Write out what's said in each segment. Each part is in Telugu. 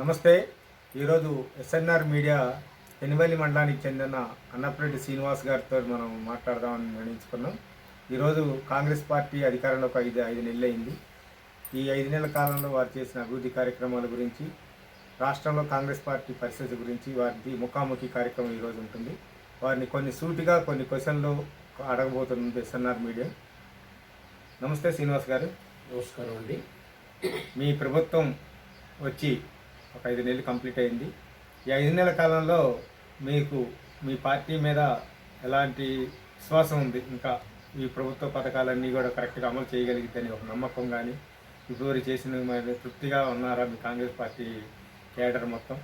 నమస్తే. ఈరోజు ఎస్ఎన్ఆర్ మీడియా పెనువల్లి మండలానికి చెందిన అన్నప్రెడ్డి శ్రీనివాస్ గారితో మనం మాట్లాడదామని నిర్ణయించుకున్నాం. ఈరోజు కాంగ్రెస్ పార్టీ అధికారంలోకి ఐదు ఐదు నెలలు అయింది. ఈ ఐదు నెలల కాలంలో వారు చేసిన అభివృద్ధి కార్యక్రమాల గురించి రాష్ట్రంలో కాంగ్రెస్ పార్టీ పరిస్థితి గురించి వారి ముఖాముఖి కార్యక్రమం ఈరోజు ఉంటుంది. వారిని కొన్ని సూటిగా కొన్ని క్వశ్చన్లు అడగబోతుంది ఎస్ఎన్ఆర్ మీడియా. నమస్తే శ్రీనివాస్ గారు. నమస్కారం అండి. మీ ప్రభుత్వం వచ్చి ఒక ఐదు నెలలు కంప్లీట్ అయింది. ఈ ఐదు నెలల కాలంలో మీకు మీ పార్టీ మీద ఎలాంటి విశ్వాసం ఉంది? ఇంకా ఈ ప్రభుత్వ పథకాలన్నీ కూడా కరెక్ట్గా అమలు చేయగలిగిద్దని ఒక నమ్మకం కానీ ఇప్పుడు చేసిన మరి తృప్తిగా ఉన్నారా మీ కాంగ్రెస్ పార్టీ కేడర్ మొత్తం?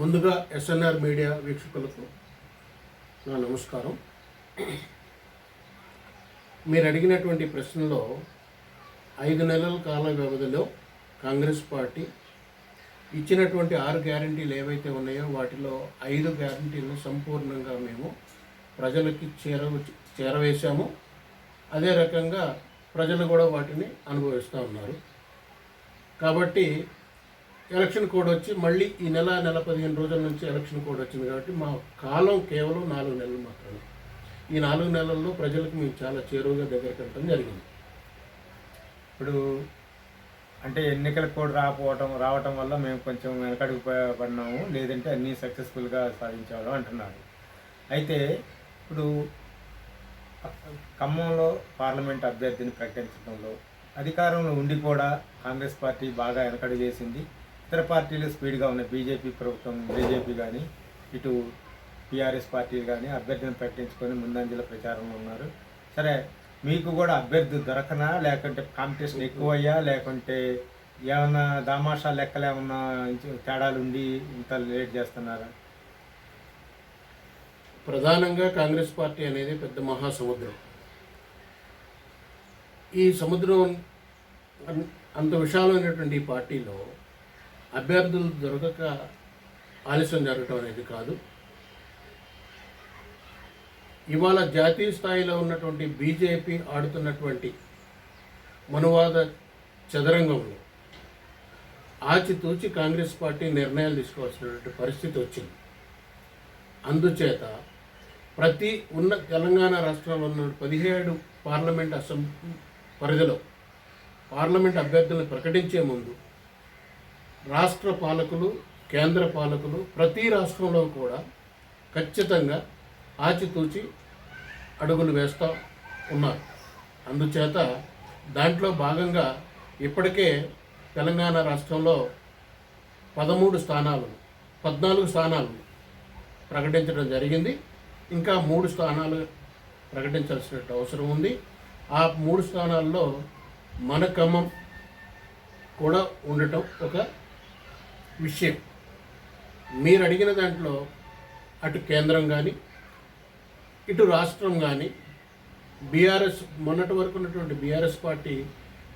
ముందుగా ఎస్ఎన్ఆర్ మీడియా వీక్షకులకు నా నమస్కారం. మీరు అడిగినటువంటి ప్రశ్నలో ఐదు నెలల కాల వ్యవధిలో కాంగ్రెస్ పార్టీ ఇచ్చినటువంటి ఆరు గ్యారంటీలు ఏవైతే ఉన్నాయో వాటిలో ఐదు గ్యారంటీలను సంపూర్ణంగా మేము ప్రజలకి చేరవ చేరవేశాము. అదే రకంగా ప్రజలు కూడా వాటిని అనుభవిస్తూ ఉన్నారు. కాబట్టి ఎలక్షన్ కోడ్ వచ్చి మళ్ళీ ఈ నెల నెల పదిహేను రోజుల నుంచి ఎలక్షన్ కోడ్ వచ్చింది కాబట్టి మా కాలం కేవలం నాలుగు నెలలు మాత్రమే. ఈ నాలుగు నెలల్లో ప్రజలకు మేము చాలా చేరువుగా దగ్గరికి వెళ్ళడం జరిగింది. ఇప్పుడు అంటే ఎన్నికల కోడ్ రాకపోవటం రావటం వల్ల మేము కొంచెం వెనకడుగు పడినాము. లేదంటే అన్నీ సక్సెస్ఫుల్గా సాధించాడు అంటున్నారు. అయితే ఇప్పుడు ఖమ్మంలో పార్లమెంట్ అభ్యర్థిని ప్రకటించడంలో అధికారంలో ఉండి కూడా కాంగ్రెస్ పార్టీ బాగా వెనకడుగు చేసింది ఇతర పార్టీలు స్పీడ్గా ఉన్నాయి బీజేపీ ప్రభుత్వం బీజేపీ కానీ ఇటు టీఆర్ఎస్ పార్టీలు కానీ అభ్యర్థిని ప్రకటించుకొని ముందంజల ప్రచారంలో ఉన్నారు. సరే మీకు కూడా అభ్యర్థి దొరకనా? లేకుంటే కాంపిటీషన్ ఎక్కువయ్యా? లేకుంటే ఏమన్నా దామాషా లెక్కలు ఏమన్నా తేడాలు ఉండి ఇంత లేట్ చేస్తున్నారా? ప్రధానంగా కాంగ్రెస్ పార్టీ అనేది పెద్ద మహాసముద్రం. ఈ సముద్రం అంత విశాలమైనటువంటి ఈ పార్టీలో అభ్యర్థులు దొరకక ఆలస్యం జరగటం అనేది కాదు. ఇవాళ జాతీయ స్థాయిలో ఉన్నటువంటి బీజేపీ ఆడుతున్నటువంటి మనువాద చదరంగంలో ఆచితూచి కాంగ్రెస్ పార్టీ నిర్ణయాలు తీసుకోవాల్సినటువంటి పరిస్థితి వచ్చింది. అందుచేత ప్రతి ఉన్న తెలంగాణ రాష్ట్రంలో ఉన్న పదిహేడు పార్లమెంట్ అసెం పరిధిలో పార్లమెంట్ అభ్యర్థులను ప్రకటించే ముందు రాష్ట్ర పాలకులు కేంద్ర పాలకులు ప్రతి రాష్ట్రంలో కూడా ఖచ్చితంగా ఆచితూచి అడుగులు వేస్తూ ఉన్నారు. అందుచేత దాంట్లో భాగంగా ఇప్పటికే తెలంగాణ రాష్ట్రంలో పదమూడు స్థానాలు పద్నాలుగు స్థానాలు ప్రకటించడం జరిగింది. ఇంకా మూడు స్థానాలు ప్రకటించాల్సిన అవసరం ఉంది. ఆ మూడు స్థానాల్లో మన ఖమ్మం కూడా ఉండటం ఒక విషయం. మీరు అడిగిన దాంట్లో అటు కేంద్రం కానీ ఇటు రాష్ట్రం కానీ బీఆర్ఎస్ మొన్నటి వరకు ఉన్నటువంటి బీఆర్ఎస్ పార్టీ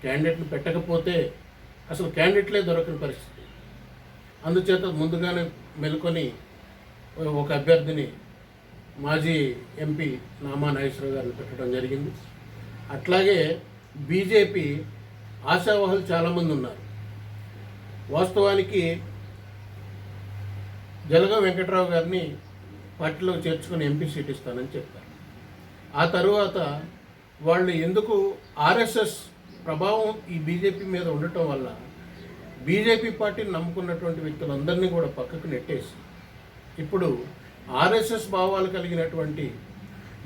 క్యాండిడేట్ని పెట్టకపోతే అసలు క్యాండిడేట్లే దొరకని పరిస్థితి. అందుచేత ముందుగానే మెలుకొని ఒక అభ్యర్థిని మాజీ ఎంపీ నామా నాగేశ్వరరావు గారిని పెట్టడం జరిగింది. అట్లాగే బీజేపీ ఆశావాహులు చాలామంది ఉన్నారు. వాస్తవానికి జలగ వెంకట్రావు గారిని పార్టీలో చేర్చుకుని ఎంపీ సీట్ ఇస్తానని చెప్పారు. ఆ తరువాత వాళ్ళు ఎందుకు ఆర్ఎస్ఎస్ ప్రభావం ఈ బీజేపీ మీద ఉండటం వల్ల బీజేపీ పార్టీని నమ్ముకున్నటువంటి వ్యక్తులందరినీ కూడా పక్కకు నెట్టేసి ఇప్పుడు ఆర్ఎస్ఎస్ భావాలు కలిగినటువంటి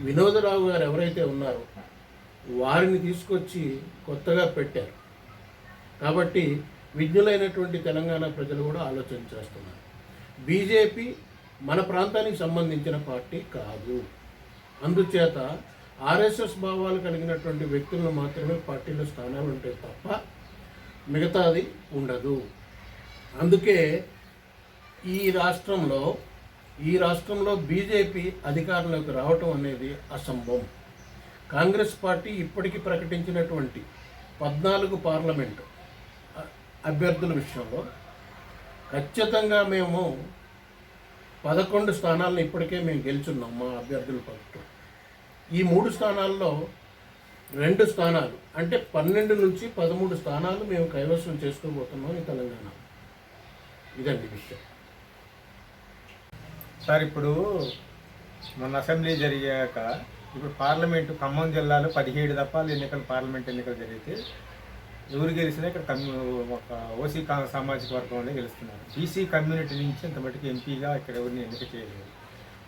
వినోదరావు గారు ఎవరైతే ఉన్నారో వారిని తీసుకొచ్చి కొత్తగా పెట్టారు. కాబట్టి విజ్ఞులైనటువంటి తెలంగాణ ప్రజలు కూడా ఆలోచన చేస్తున్నారు. బీజేపీ మన ప్రాంతానికి సంబంధించిన పార్టీ కాదు. అందుచేత ఆర్ఎస్ఎస్ భావాలు కలిగినటువంటి వ్యక్తులను మాత్రమే పార్టీలో స్థానాలు ఉంటాయి తప్ప మిగతాది ఉండదు. అందుకే ఈ రాష్ట్రంలో ఈ రాష్ట్రంలో బీజేపీ అధికారంలోకి రావటం అనేది అసంభవం. కాంగ్రెస్ పార్టీ ఇప్పటికీ ప్రకటించినటువంటి పద్నాలుగు పార్లమెంటు అభ్యర్థుల విషయంలో ఖచ్చితంగా మేము పదకొండు స్థానాలను ఇప్పటికే మేము గెలుచున్నాం మా అభ్యర్థుల పట్టు ఈ మూడు స్థానాల్లో రెండు స్థానాలు అంటే పన్నెండు నుంచి పదమూడు స్థానాలు మేము కైవసం చేసుకోబోతున్నాం ఈ తెలంగాణ. ఇదండి విషయం. సార్ ఇప్పుడు మన అసెంబ్లీ జరిగాక ఇప్పుడు పార్లమెంటు ఖమ్మం జిల్లాలో పదిహేడు దఫాలు ఎన్నికలు పార్లమెంట్ ఎన్నికలు జరిగితే ఎవరు గెలిచినా ఇక్కడ కమ్యూ ఒక ఓసీ కా- సామాజిక వర్గం గెలుస్తున్నారు. బీసీ కమ్యూనిటీ నుంచి ఇంత మటుకు ఎంపీగా ఇక్కడ ఎవరిని ఎన్నిక చేయలేదు.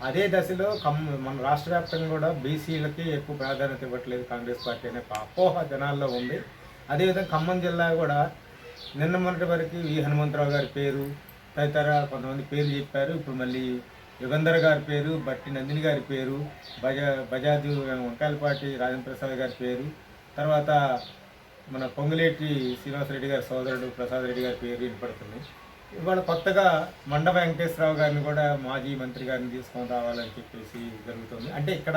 అదే దశలో కమ్ మన రాష్ట్ర వ్యాప్తంగా కూడా బీసీలకి ఎక్కువ ప్రాధాన్యత ఇవ్వట్లేదు కాంగ్రెస్ పార్టీ అనే అపోహ జనాల్లో ఉంది. అదేవిధంగా ఖమ్మం జిల్లా కూడా నిన్న మొన్నటి వరకు వి హనుమంతరావు గారి పేరు తదితర కొంతమంది పేరు చెప్పారు. ఇప్పుడు మళ్ళీ యుగంధర్ గారి పేరు బట్టి నందిని గారి పేరు బజా బజాజ్ వంకాయలపాటి రాజేంద్ర ప్రసాద్ గారి పేరు తర్వాత మన పొంగులేటి శ్రీనివాసరెడ్డి గారి సోదరుడు ప్రసాద్ రెడ్డి గారి పేరు వినపడుతుంది. ఇవాళ కొత్తగా మండ వెంకటేశ్వరరావు గారిని కూడా మాజీ మంత్రి గారిని తీసుకొని రావాలని చెప్పేసి జరుగుతుంది. అంటే ఇక్కడ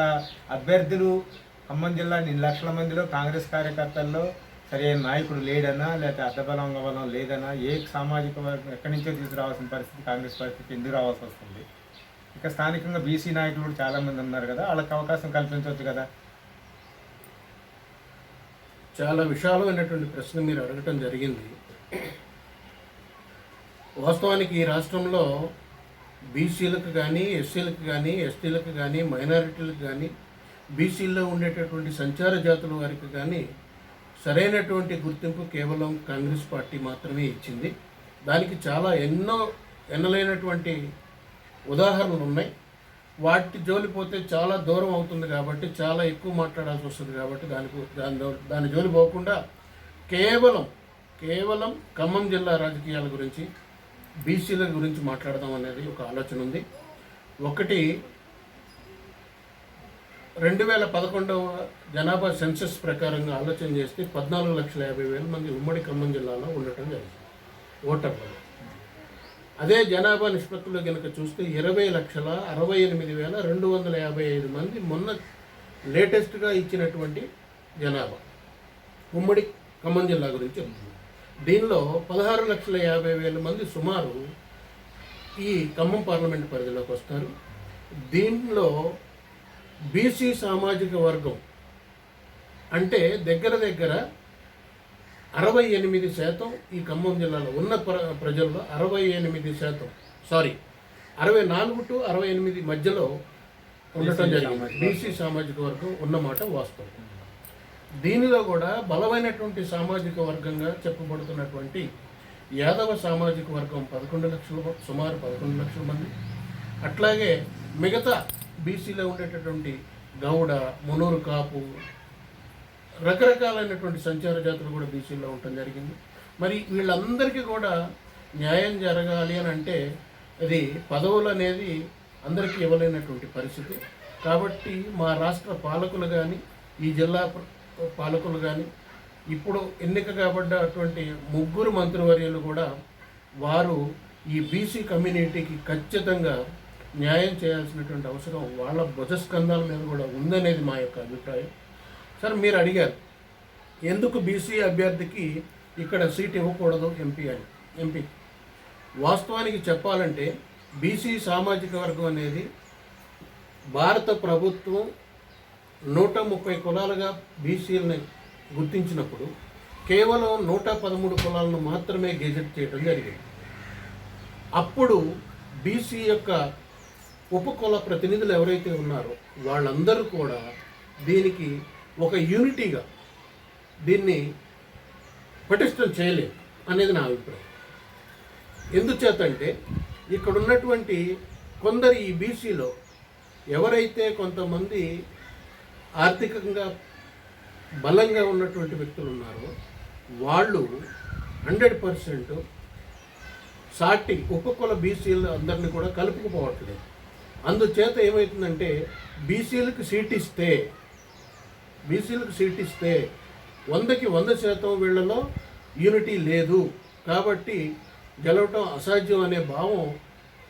అభ్యర్థులు ఖమ్మం జిల్లా లక్షల మందిలో కాంగ్రెస్ కార్యకర్తల్లో సరైన నాయకుడు లేడనా లేకపోతే అడ్డబలం బలం లేదనా ఏ సామాజిక వర్గం ఎక్కడి నుంచో తీసుకురావాల్సిన పరిస్థితి కాంగ్రెస్ పరిస్థితి ఎందుకు రావాల్సి వస్తుంది? ఇక స్థానికంగా బీసీ నాయకులు కూడా చాలామంది ఉన్నారు కదా వాళ్ళకి అవకాశం కల్పించవచ్చు కదా. చాలా విశాలమైనటువంటి ప్రశ్న మీరు అడగటం జరిగింది. వాస్తవానికి ఈ రాష్ట్రంలో బీసీలకు కానీ ఎస్సీలకు కానీ ఎస్టీలకు కానీ మైనారిటీలకు కానీ బీసీల్లో ఉండేటటువంటి సంచార జాతుల వారికి కానీ సరైనటువంటి గుర్తింపు కేవలం కాంగ్రెస్ పార్టీ మాత్రమే ఇచ్చింది. దానికి చాలా ఎన్నో ఎన్నలైనటువంటి ఉదాహరణలు ఉన్నాయి. వాటి జోలిపోతే చాలా దూరం అవుతుంది కాబట్టి చాలా ఎక్కువ మాట్లాడాల్సి వస్తుంది కాబట్టి దానికి దాని దాని జోలి పోకుండా కేవలం కేవలం ఖమ్మం జిల్లా రాజకీయాల గురించి బీసీల గురించి మాట్లాడదాం అనేది ఒక ఆలోచన ఉంది. ఒకటి రెండు వేల పదకొండవ జనాభా సెన్సస్ ప్రకారంగా ఆలోచన చేస్తే పద్నాలుగు లక్షల యాభై వేల మంది ఉమ్మడి ఖమ్మం జిల్లాలో ఉండటం జరిగింది. ఓటర్లు. అదే జనాభా నిష్పత్తిలో కనుక చూస్తే ఇరవై లక్షల అరవై ఎనిమిది వేల రెండు వందల యాభై ఐదు మంది మొన్న లేటెస్ట్గా ఇచ్చినటువంటి జనాభా. ఉమ్మడి ఖమ్మం జిల్లా గురించి చెప్తుంది దీనిలో పదహారు లక్షల యాభై వేల మంది సుమారు ఈ ఖమ్మం పార్లమెంట్ పరిధిలోకి వస్తారు. దీనిలో బీసీ సామాజిక వర్గం అంటే దగ్గర దగ్గర అరవై ఎనిమిది శాతం ఈ ఖమ్మం జిల్లాలో ఉన్న ప్ర ప్రజల్లో అరవై ఎనిమిది శాతం సారీ అరవై నాలుగు టు అరవై ఎనిమిది మధ్యలో ఉండటం జరిగింది. బీసీ సామాజిక వర్గం ఉన్నమాట వాస్తవం. దీనిలో కూడా బలమైనటువంటి సామాజిక వర్గంగా చెప్పబడుతున్నటువంటి యాదవ సామాజిక వర్గం పదకొండు లక్షల సుమారు పదకొండు లక్షల మంది. అట్లాగే మిగతా బీసీలో ఉండేటటువంటి గౌడ మునూరు కాపు రకరకాలైనటువంటి సంచార జాతులు కూడా బీసీలో ఉండటం జరిగింది. మరి వీళ్ళందరికీ కూడా న్యాయం జరగాలి అని అంటే అది పదవులు అనేది అందరికీ ఇవ్వలేనటువంటి పరిస్థితి. కాబట్టి మా రాష్ట్ర పాలకులు కానీ ఈ జిల్లా పాలకులు కానీ ఇప్పుడు ఎన్నిక కాబడ్డటువంటి ముగ్గురు మంత్రివర్యులు కూడా వారు ఈ బీసీ కమ్యూనిటీకి ఖచ్చితంగా న్యాయం చేయాల్సినటువంటి అవసరం వాళ్ళ భుజస్కంధాల మీద కూడా ఉందనేది మా యొక్క అభిప్రాయం. సార్ మీరు అడిగారు. ఎందుకు బీసీ అభ్యర్థికి ఇక్కడ సీట్ ఇవ్వకూడదు ఎంపీ అని ఎంపీ? వాస్తవానికి చెప్పాలంటే బీసీ సామాజిక వర్గం అనేది భారత ప్రభుత్వం నూట ముప్పై కులాలుగా బీసీలని గుర్తించినప్పుడు కేవలం నూట పదమూడు కులాలను మాత్రమే గెజెట్ చేయడం జరిగింది. అప్పుడు బీసీ యొక్క ఉపకుల ప్రతినిధులు ఎవరైతే ఉన్నారో వాళ్ళందరూ కూడా దీనికి ఒక యూనిటీగా దీన్ని పటిష్టం చేయలేము అనేది నా అభిప్రాయం. ఎందుచేతంటే ఇక్కడ ఉన్నటువంటి కొందరు ఈ బీసీలో ఎవరైతే కొంతమంది ఆర్థికంగా బలంగా ఉన్నటువంటి వ్యక్తులు ఉన్నారో వాళ్ళు హండ్రెడ్ పర్సెంట్ సాటి ఉపకుల బీసీలు అందరినీ కూడా కలుపుకుపోవట్లేదు. అందుచేత ఏమవుతుందంటే బీసీలకు సీట్ ఇస్తే బీసీలకు సీట్ ఇస్తే వందకి వంద శాతం వీళ్ళలో యూనిటీ లేదు. కాబట్టి గెలవటం అసాధ్యం అనే భావం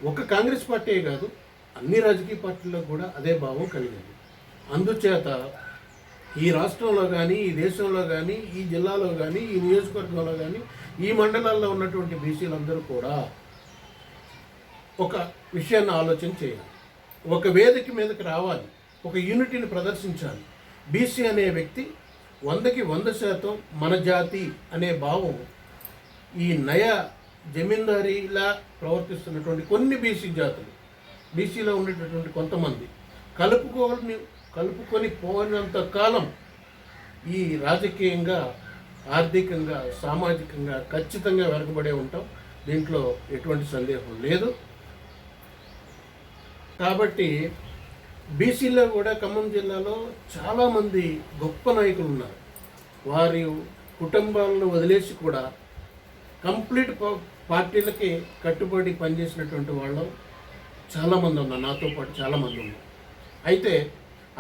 ఒక కాంగ్రెస్ పార్టీ కాదు అన్ని రాజకీయ పార్టీల్లో కూడా అదే భావం కలిగింది. అందుచేత ఈ రాష్ట్రంలో కానీ ఈ దేశంలో కానీ ఈ జిల్లాలో కానీ ఈ నియోజకవర్గంలో కానీ ఈ మండలాల్లో ఉన్నటువంటి బీసీలందరూ కూడా ఒక విషయాన్ని ఆలోచన చేయాలి. ఒక వేదిక మీదకి రావాలి. ఒక యూనిటీని ప్రదర్శించాలి. బీసీ అనే వ్యక్తి వందకి వంద శాతం మన జాతి అనే భావం ఈ నయ జమీందారీలా ప్రవర్తిస్తున్నటువంటి కొన్ని బీసీ జాతులు. బీసీలో ఉండేటటువంటి కొంతమంది కలుపుకొని కలుపుకొని పోయినంత కాలం ఈ రాజకీయంగా ఆర్థికంగా సామాజికంగా ఖచ్చితంగా వెనకబడే ఉంటాం. దీంట్లో ఎటువంటి సందేహం లేదు. కాబట్టి బీసీలో కూడా ఖమ్మం జిల్లాలో చాలామంది గొప్ప నాయకులు ఉన్నారు. వారి కుటుంబాలను వదిలేసి కూడా కంప్లీట్ పార్టీలకి కట్టుబడి పనిచేసినటువంటి వాళ్ళు చాలామంది ఉన్నారు. నాతో పాటు చాలామంది ఉన్నారు. అయితే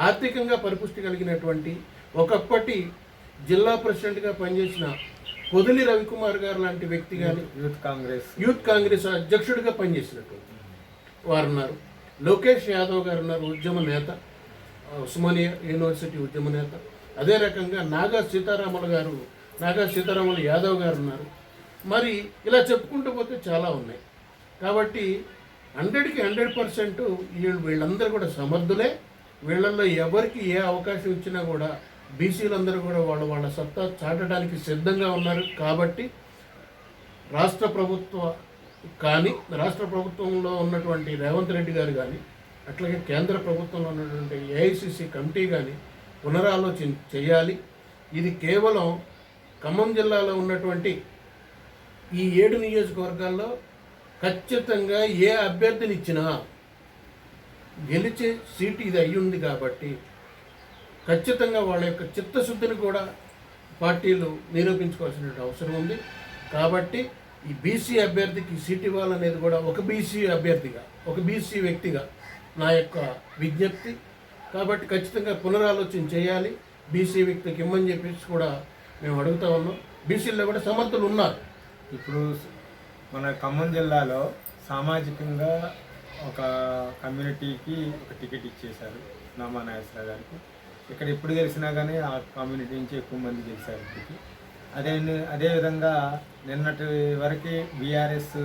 ఆర్థికంగా పరిపుష్టి కలిగినటువంటి ఒకప్పటి జిల్లా ప్రెసిడెంట్గా పనిచేసిన పొదిలి రవికుమార్ గారు లాంటి వ్యక్తి కానీ యూత్ కాంగ్రెస్. యూత్ కాంగ్రెస్ అధ్యక్షుడిగా పనిచేసినటువంటి వారు ఉన్నారు. లోకేష్ యాదవ్ గారు ఉన్నారు ఉద్యమ నేత ఉస్మానియా యూనివర్సిటీ ఉద్యమ నేత. అదే రకంగా నాగా సీతారాములు గారు నాగా సీతారాములు యాదవ్ గారు ఉన్నారు. మరి ఇలా చెప్పుకుంటూ పోతే చాలా ఉన్నాయి. కాబట్టి హండ్రెడ్కి హండ్రెడ్ పర్సెంట్ వీళ్ళు వీళ్ళందరూ కూడా సమర్థులే. వీళ్ళల్లో ఎవరికి ఏ అవకాశం ఇచ్చినా కూడా బీసీలందరూ కూడా వాళ్ళ వాళ్ళ సత్తా చాటడానికి సిద్ధంగా ఉన్నారు. కాబట్టి రాష్ట్ర ప్రభుత్వ కానీ రాష్ట్ర ప్రభుత్వంలో ఉన్నటువంటి రేవంత్ రెడ్డి గారు కానీ అట్లాగే కేంద్ర ప్రభుత్వంలో ఉన్నటువంటి ఏఐసిసి కమిటీ కానీ పునరాలోచన చేయాలి. ఇది కేవలం ఖమ్మం జిల్లాలో ఉన్నటువంటి ఈ ఏడు నియోజకవర్గాల్లో ఖచ్చితంగా ఏ అభ్యర్థిని ఇచ్చినా గెలిచే సీటు ఇది అయ్యింది కాబట్టి ఖచ్చితంగా వాళ్ళ యొక్క చిత్తశుద్ధిని కూడా పార్టీలు నిరూపించుకోవాల్సిన అవసరం ఉంది. కాబట్టి ఈ బీసీ అభ్యర్థికి సీట్ ఇవ్వాలనేది కూడా ఒక బీసీ అభ్యర్థిగా ఒక బీసీ వ్యక్తిగా నా యొక్క విజ్ఞప్తి. కాబట్టి ఖచ్చితంగా పునరాలోచన చేయాలి. బీసీ వ్యక్తికి ఇమ్మని చెప్పేసి కూడా మేము అడుగుతా ఉన్నాం. బీసీల్లో కూడా సమర్థులు ఉన్నారు. ఇప్పుడు మన ఖమ్మం జిల్లాలో సామాజికంగా ఒక కమ్యూనిటీకి ఒక టికెట్ ఇచ్చేశారు నామా నాగేశ్వర గారికి. ఇక్కడ ఎప్పుడు గెలిచినా కానీ ఆ కమ్యూనిటీ నుంచి ఎక్కువ మంది గెలిచారు అదే అదేవిధంగా నిన్నటి వరకు బీఆర్ఎస్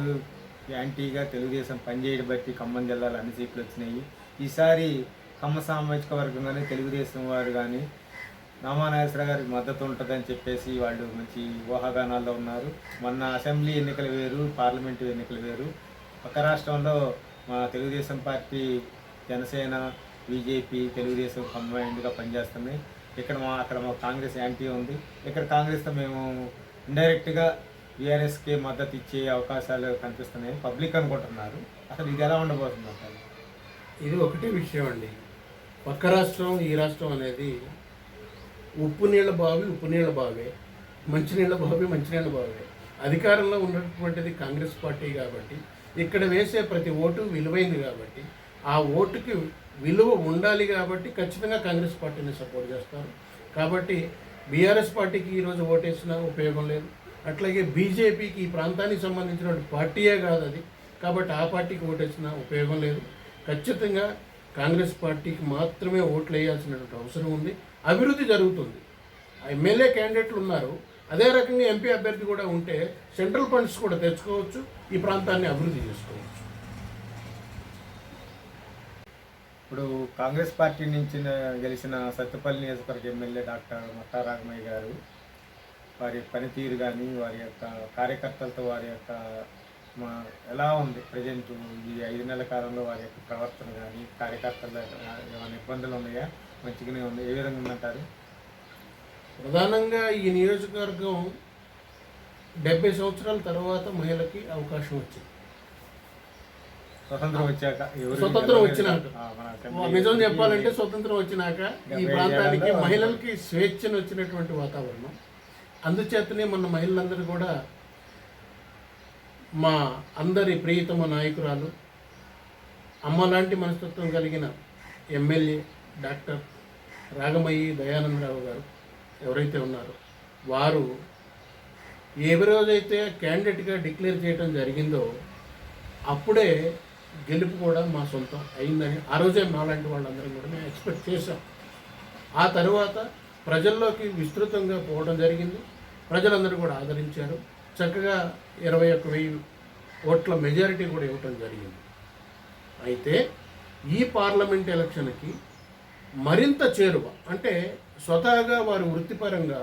యాంటీగా తెలుగుదేశం పనిచేయడం బట్టి ఖమ్మం జిల్లాలో అన్ని సీట్లు వచ్చినాయి. ఈసారి ఖమ్మ సామాజిక వర్గం కానీ తెలుగుదేశం వారు కానీ నామానాగేశ్వర గారికి మద్దతు ఉంటుందని చెప్పేసి వాళ్ళు మంచి ఊహాగానాల్లో ఉన్నారు. మొన్న అసెంబ్లీ ఎన్నికలు వేరు పార్లమెంటు ఎన్నికలు వేరు. పక్క రాష్ట్రంలో మా తెలుగుదేశం పార్టీ జనసేన బీజేపీ తెలుగుదేశం కంబైన్డ్గా పనిచేస్తున్నాయి. ఇక్కడ మా అక్కడ మా కాంగ్రెస్ యాంటీ ఉంది. ఇక్కడ కాంగ్రెస్తో మేము ఇండైరెక్ట్గా బీఆర్ఎస్కి మద్దతు ఇచ్చే అవకాశాలు కనిపిస్తున్నాయి పబ్లిక్ అనుకుంటున్నారు. అసలు ఇది ఎలా ఉండబోతుంది అంటారు? ఇది ఒకటే విషయం అండి. పక్క రాష్ట్రం ఈ రాష్ట్రం అనేది ఉప్పు నీళ్ళ బావి ఉప్పు నీళ్ళ బావే. మంచినీళ్ళ బావి మంచినీళ్ళ బావే. అధికారంలో ఉన్నటువంటిది కాంగ్రెస్ పార్టీ కాబట్టి ఇక్కడ వేసే ప్రతి ఓటు విలువైంది కాబట్టి ఆ ఓటుకి విలువ ఉండాలి కాబట్టి ఖచ్చితంగా కాంగ్రెస్ పార్టీని సపోర్ట్ చేస్తారు. కాబట్టి బీఆర్ఎస్ పార్టీకి ఈరోజు ఓటేసినా ఉపయోగం లేదు. అట్లాగే బీజేపీకి ఈ ప్రాంతానికి సంబంధించిన పార్టీయే కాదు అది. కాబట్టి ఆ పార్టీకి ఓటేసినా ఉపయోగం లేదు. ఖచ్చితంగా కాంగ్రెస్ పార్టీకి మాత్రమే ఓట్లు వేయాల్సినటువంటి అవసరం ఉంది. అభివృద్ధి జరుగుతుంది. ఎమ్మెల్యే క్యాండిడేట్లు ఉన్నారు. అదే రకంగా ఎంపీ అభ్యర్థి కూడా ఉంటే సెంట్రల్ ఫండ్స్ కూడా తెచ్చుకోవచ్చు. ఈ ప్రాంతాన్ని అభివృద్ధి చేసుకోవచ్చు. ఇప్పుడు కాంగ్రెస్ పార్టీ నుంచి గెలిచిన సత్తుపల్లి నియోజకవర్గ ఎమ్మెల్యే డాక్టర్ మట్టా రాఘమయ్య గారు వారి పనితీరు కానీ వారి యొక్క కార్యకర్తలతో వారి యొక్క మా ఎలా ఉంది ప్రజెంట్ ఈ ఐదు నెలల కాలంలో వారి యొక్క ప్రవర్తన కానీ కార్యకర్తల ఏమైనా ఇబ్బందులు ఉన్నాయా? మంచిగానే ఉంది. ఏ విధంగా ఉందంటారు? ప్రధానంగా ఈ నియోజకవర్గం డెబ్బై సంవత్సరాల తర్వాత మహిళకి అవకాశం వచ్చింది. స్వతంత్రం వచ్చాక స్వతంత్రం వచ్చినాక. నిజం చెప్పాలంటే స్వతంత్రం వచ్చినాక ఈ ప్రాంతానికి మహిళలకి స్వేచ్ఛను వచ్చినటువంటి వాతావరణం. అందుచేతనే మన మహిళలందరూ కూడా మా అందరి ప్రియతమ నాయకురాలు అమ్మ లాంటి మనస్తత్వం కలిగిన ఎమ్మెల్యే డాక్టర్ రాగమయ్యి దయానందరావు గారు ఎవరైతే ఉన్నారో వారు ఏ రోజైతే క్యాండిడేట్గా డిక్లేర్ చేయడం జరిగిందో అప్పుడే గెలుపు కూడా మా సొంతం అయిందని ఆ రోజే మాలాంటి వాళ్ళందరం కూడా మేము ఎక్స్పెక్ట్ చేశాం. ఆ తర్వాత ప్రజల్లోకి విస్తృతంగా పోవడం జరిగింది. ప్రజలందరూ కూడా ఆదరించారు. చక్కగా ఇరవై ఒక్క వెయ్యి ఓట్ల మెజారిటీ కూడా ఇవ్వటం జరిగింది. అయితే ఈ పార్లమెంట్ ఎలక్షన్కి మరింత చేరువ అంటే స్వతహాగా వారు వృత్తిపరంగా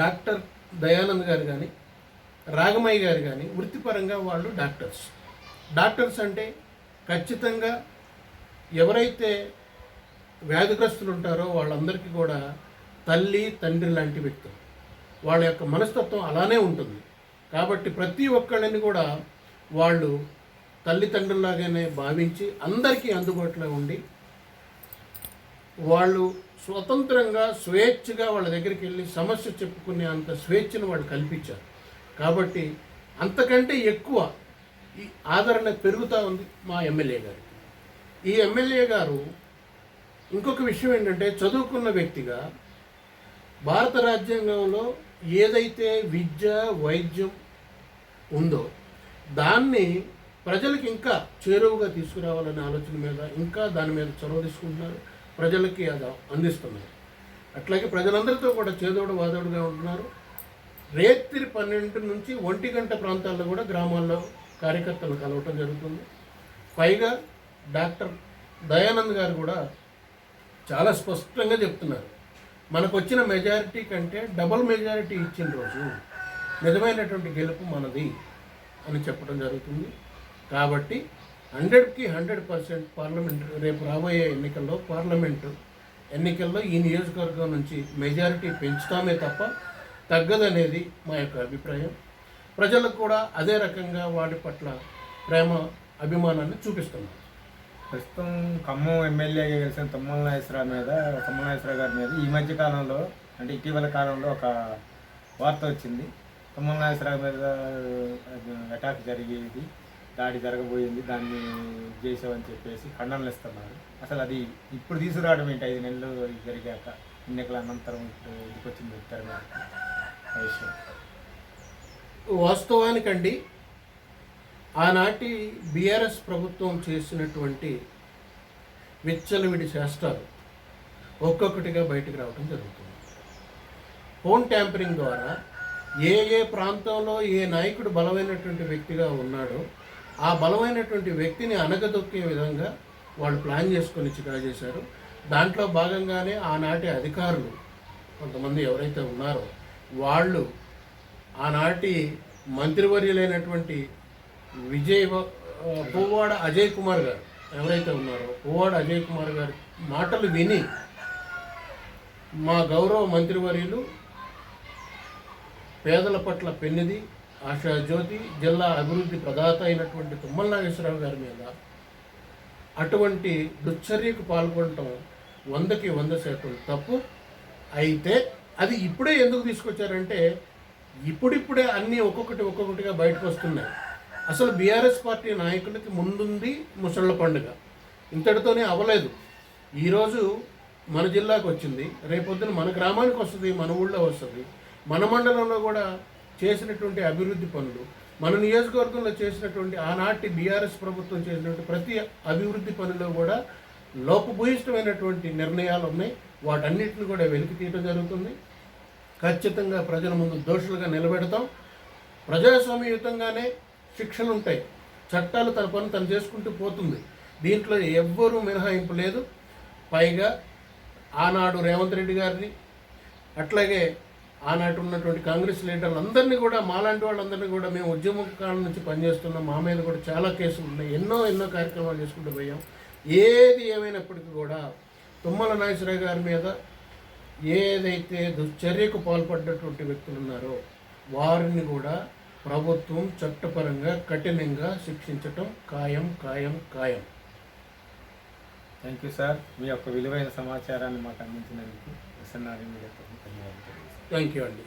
డాక్టర్ దయానంద్ గారు కానీ రాగమయ్య గారు కానీ వృత్తిపరంగా వాళ్ళు డాక్టర్స్. డాక్టర్స్ అంటే ఖచ్చితంగా ఎవరైతే వ్యాధిగ్రస్తులు ఉంటారో వాళ్ళందరికీ కూడా తల్లి తండ్రి లాంటి వ్యక్తులు. వాళ్ళ యొక్క మనస్తత్వం అలానే ఉంటుంది. కాబట్టి ప్రతి ఒక్కళ్ళని కూడా వాళ్ళు తల్లిదండ్రులాగానే భావించి అందరికీ అందుబాటులో ఉండి వాళ్ళు స్వతంత్రంగా స్వేచ్ఛగా వాళ్ళ దగ్గరికి వెళ్ళి సమస్య చెప్పుకునే అంత స్వేచ్ఛను వాళ్ళు కల్పించారు. కాబట్టి అంతకంటే ఎక్కువ ఈ ఆదరణ పెరుగుతూ ఉంది మా ఎమ్మెల్యే గారు. ఈ ఎమ్మెల్యే గారు ఇంకొక విషయం ఏంటంటే చదువుకున్న వ్యక్తిగా భారత రాజ్యాంగంలో ఏదైతే విద్య వైద్యం ఉందో దాన్ని ప్రజలకు ఇంకా చేరువుగా తీసుకురావాలనే ఆలోచన మీద ఇంకా దాని మీద చొరవ తీసుకుంటున్నారు. ప్రజలకి అది అందిస్తున్నారు. అట్లాగే ప్రజలందరితో కూడా చేదోడు వాదోడుగా ఉంటున్నారు. రేత్రి పన్నెండు నుంచి ఒంటి గంట ప్రాంతాల్లో కూడా గ్రామాల్లో కార్యకర్తలు కలవటం జరుగుతుంది. పైగా డాక్టర్ దయానంద్ గారు కూడా చాలా స్పష్టంగా చెప్తున్నారు. మనకు వచ్చిన మెజారిటీ కంటే డబుల్ మెజారిటీ ఇచ్చిన రోజు నిజమైనటువంటి గెలుపు మనది అని చెప్పడం జరుగుతుంది. కాబట్టి హండ్రెడ్కి హండ్రెడ్ పర్సెంట్ పార్లమెంట్ రేపు రాబోయే ఎన్నికల్లో పార్లమెంటు ఎన్నికల్లో ఈ నియోజకవర్గం నుంచి మెజారిటీ పెంచుతామే తప్ప తగ్గదనేది మా యొక్క అభిప్రాయం. ప్రజలకు కూడా అదే రకంగా వాటి పట్ల ప్రేమ అభిమానాన్ని చూపిస్తున్నాం ప్రస్తుతం ఖమ్మం ఎమ్మెల్యేగా గెలిచిన తుమ్మల నాగేశ్వరరావు మీద తుమ్మల నాగేశ్వరరావు గారి మీద ఈ మధ్య కాలంలో అంటే ఇటీవల కాలంలో ఒక వార్త వచ్చింది. తుమ్మల నాగేశ్వరరావు మీద అటాక్ జరిగేది దాడి జరగబోయింది దాన్ని చేసామని చెప్పేసి ఖండనలు ఇస్తున్నారు. అసలు అది ఇప్పుడు తీసుకురావడం ఏంటి? ఐదు నెలలు జరిగాక ఎన్నికల అనంతరం ఇంటికి వచ్చింది తెర విషయం. వాస్తవానికండి ఆనాటి బీఆర్ఎస్ ప్రభుత్వం చేసినటువంటి విచ్చలవిడి చేష్టాలు ఒక్కొక్కటిగా బయటకు రావడం జరుగుతుంది. ఫోన్ ట్యాంపరింగ్ ద్వారా ఏ ఏ ప్రాంతంలో ఏ నాయకుడు బలమైనటువంటి వ్యక్తిగా ఉన్నాడో ఆ బలమైనటువంటి వ్యక్తిని అనగదొక్కే విధంగా వాళ్ళు ప్లాన్ చేసుకొని చికా చేశారు. దాంట్లో భాగంగానే ఆనాటి అధికారులు కొంతమంది ఎవరైతే ఉన్నారో వాళ్ళు ఆనాటి మంత్రివర్యులైనటువంటి విజయ్ పువ్వాడ అజయ్ కుమార్ గారు ఎవరైతే ఉన్నారో పువ్వాడ అజయ్ కుమార్ గారి మాటలు విని మా గౌరవ మంత్రివర్యులు పేదల పట్ల పెన్నిది ఆశాజ్యోతి జిల్లా అభివృద్ధి ప్రదాత అయినటువంటి తుమ్మల నాగేశ్వరరావు గారి మీద అటువంటి దుశ్చర్యకు పాల్గొనటం వందకి వంద శాతం తప్పు. అయితే అది ఇప్పుడే ఎందుకు తీసుకొచ్చారంటే ఇప్పుడిప్పుడే అన్నీ ఒక్కొక్కటి ఒక్కొక్కటిగా బయటకు వస్తున్నాయి. అసలు బీఆర్ఎస్ పార్టీ నాయకులకి ముందుంది ముసళ్ళ పండుగ. ఇంతటితోనే అవ్వలేదు. ఈరోజు మన జిల్లాకు వచ్చింది. రేపొద్దున మన గ్రామానికి వస్తుంది మన ఊళ్ళో వస్తుంది. మన మండలంలో కూడా చేసినటువంటి అభివృద్ధి పనులు మన నియోజకవర్గంలో చేసినటువంటి ఆనాటి బీఆర్ఎస్ ప్రభుత్వం చేసినటువంటి ప్రతి అభివృద్ధి పనిలో కూడా లోపభూయిష్టమైనటువంటి నిర్ణయాలు ఉన్నాయి. వాటన్నిటిని కూడా వెలికి తీయడం జరుగుతుంది. ఖచ్చితంగా ప్రజల ముందు దోషులుగా నిలబెడతాం. ప్రజాస్వామ్యయుతంగానే శిక్షలు ఉంటాయి చట్టాలు తన పని తను చేసుకుంటూ పోతుంది. దీంట్లో ఎవ్వరూ మినహాయింపు లేదు. పైగా ఆనాడు రేవంత్ రెడ్డి గారిని అట్లాగే ఆనాటి ఉన్నటువంటి కాంగ్రెస్ లీడర్లు అందరినీ కూడా మాలాంటి వాళ్ళందరినీ కూడా మేము ఉద్యమ కాలం నుంచి పనిచేస్తున్నాం. మా మీద కూడా చాలా కేసులు ఉన్నాయి. ఎన్నో ఎన్నో కార్యక్రమాలు చేసుకుంటూ పోయాం. ఏది ఏమైనప్పటికీ కూడా తుమ్మల నాగేశ్వరరావు గారి మీద ఏదైతే దుశ్చర్యకు పాల్పడ్డటువంటి వ్యక్తులు ఉన్నారో వారిని కూడా ప్రభుత్వం చట్టపరంగా కఠినంగా శిక్షించటం ఖాయం ఖాయం ఖాయం. థ్యాంక్ యూ సార్ మీ యొక్క విలువైన సమాచారాన్ని మాకు అందించినందుకు ఎస్ఎన్ఆర్ మీడియా ధన్యవాదాలు. థ్యాంక్ యూ అండి.